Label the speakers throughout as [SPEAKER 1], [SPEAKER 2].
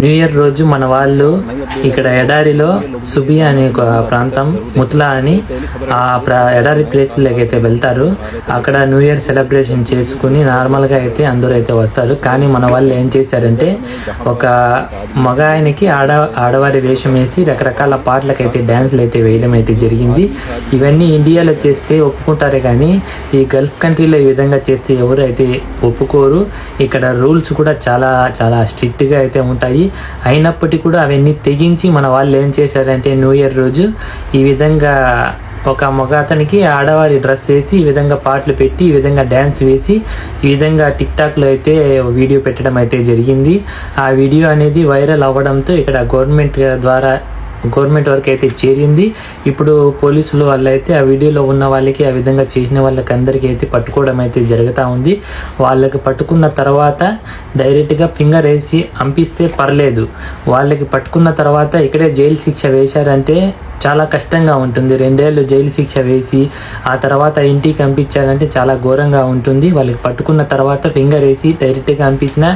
[SPEAKER 1] New year రోజు మన వాళ్ళు ఇక్కడ ఎడారిలో సుబి అనే ఒక ప్రాంతం ముత్లా అని ఆ ఎడారి ప్లేస్లోకి అయితే వెళ్తారు. అక్కడ న్యూ ఇయర్ సెలబ్రేషన్ చేసుకుని నార్మల్గా అయితే అందరూ అయితే వస్తారు. కానీ మన వాళ్ళు ఏం చేశారంటే ఒక మగ ఆయనకి ఆడ ఆడవారి వేషం వేసి రకరకాల పాటలకు అయితే డ్యాన్స్లు అయితే వేయడం అయితే జరిగింది. ఇవన్నీ ఇండియాలో చేస్తే ఒప్పుకుంటారే కానీ ఈ గల్ఫ్ కంట్రీలో ఈ విధంగా చేస్తే ఎవరు అయితే ఒప్పుకోరు. ఇక్కడ రూల్స్ కూడా చాలా చాలా స్ట్రిక్ట్గా అయితే ఉంటాయి. అయినప్పటికీ కూడా అవన్నీ తెగించి మన వాళ్ళు ఏం చేశారంటే న్యూ ఇయర్ రోజు ఈ విధంగా ఒక మగ అతనికి ఆడవారి డ్రెస్ వేసి ఈ విధంగా పాటలు పెట్టి ఈ విధంగా డ్యాన్స్ వేసి ఈ విధంగా టిక్ టాక్లో అయితే వీడియో పెట్టడం అయితే జరిగింది. ఆ వీడియో అనేది వైరల్ అవ్వడంతో ఇక్కడ గవర్నమెంట్ ద్వారా గవర్నమెంట్ వరకు అయితే చేరింది. ఇప్పుడు పోలీసులు వాళ్ళైతే ఆ వీడియోలో ఉన్న వాళ్ళకి ఆ విధంగా చేసిన వాళ్ళకి అందరికీ అయితే పట్టుకోవడం అయితే జరుగుతూ ఉంది. వాళ్ళకి పట్టుకున్న తర్వాత డైరెక్ట్గా ఫింగర్ వేసి పంపిస్తే పర్లేదు. వాళ్ళకి పట్టుకున్న తర్వాత ఇక్కడే జైలు శిక్ష వేశారంటే చాలా కష్టంగా ఉంటుంది. రెండేళ్ళు జైలు శిక్ష వేసి ఆ తర్వాత ఇంటికి పంపించాలంటే చాలా ఘోరంగా ఉంటుంది. వాళ్ళకి పట్టుకున్న తర్వాత ఫింగర్ వేసి డైరెక్ట్గా పంపించినా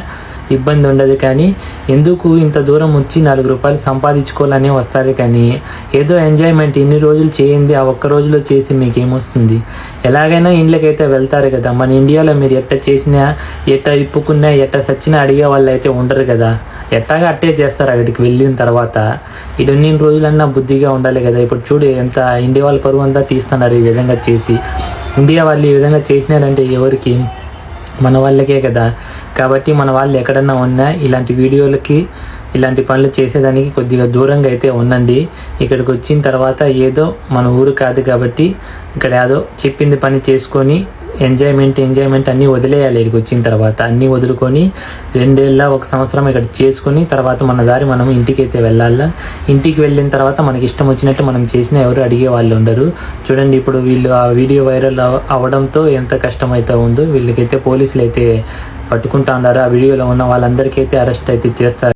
[SPEAKER 1] ఇబ్బంది ఉండదు కానీ ఎందుకు ఇంత దూరం వచ్చి నాలుగు రూపాయలు సంపాదించుకోవాలని వస్తారు కానీ ఏదో ఎంజాయ్మెంట్ ఇన్ని రోజులు చేయండి ఆ ఒక్క రోజులో చేసి మీకు ఏమొస్తుంది ఎలాగైనా ఇండ్లకైతే వెళ్తారు కదా మన ఇండియాలో మీరు ఎట్ట చేసినా ఎట్ట ఇప్పుకున్నా ఎట్ట సచ్చినా అడిగే వాళ్ళు అయితే ఉండరు కదా. ఎట్టాగా అట్టే చేస్తారు అక్కడికి వెళ్ళిన తర్వాత. ఇన్ని రోజులన్నా బుద్ధిగా ఉండాలి కదా. ఇప్పుడు చూడు ఎంత ఇండియా వాళ్ళ పరువు అంతా తీస్తున్నారు ఈ విధంగా చేసి. ఇండియా వాళ్ళు ఈ విధంగా చేసినారంటే ఎవరికి? మన వాళ్ళకే కదా. కాబట్టి మన వాళ్ళు ఎక్కడన్నా ఉన్నా ఇలాంటి వీడియోలకి ఇలాంటి పనులు చేసేదానికి కొద్దిగా దూరంగా అయితే ఉండండి. ఇక్కడికి వచ్చిన తర్వాత ఏదో మన ఊరు కాదు కాబట్టి ఇక్కడ ఏదో చెప్పింది పని చేసుకొని ఎంజాయ్మెంట్ ఎంజాయ్మెంట్ అన్నీ వదిలేయాలి ఇక్కడికి వచ్చిన తర్వాత. అన్నీ వదులుకొని రెండేళ్ళ ఒక సంవత్సరం ఇక్కడ చేసుకొని తర్వాత మన దారి మనం ఇంటికి అయితే వెళ్ళాలా? ఇంటికి వెళ్ళిన తర్వాత మనకి ఇష్టం వచ్చినట్టు మనం చేసిన ఎవరు అడిగే వాళ్ళు ఉండరు. చూడండి ఇప్పుడు వీళ్ళు ఆ వీడియో వైరల్ అవ్వడంతో ఎంత కష్టమైతే ఉందో వీళ్ళకైతే పోలీసులు అయితే పట్టుకుంటా ఉన్నారు. ఆ వీడియోలో ఉన్న వాళ్ళందరికీ అయితే అరెస్ట్ అయితే చేస్తారు.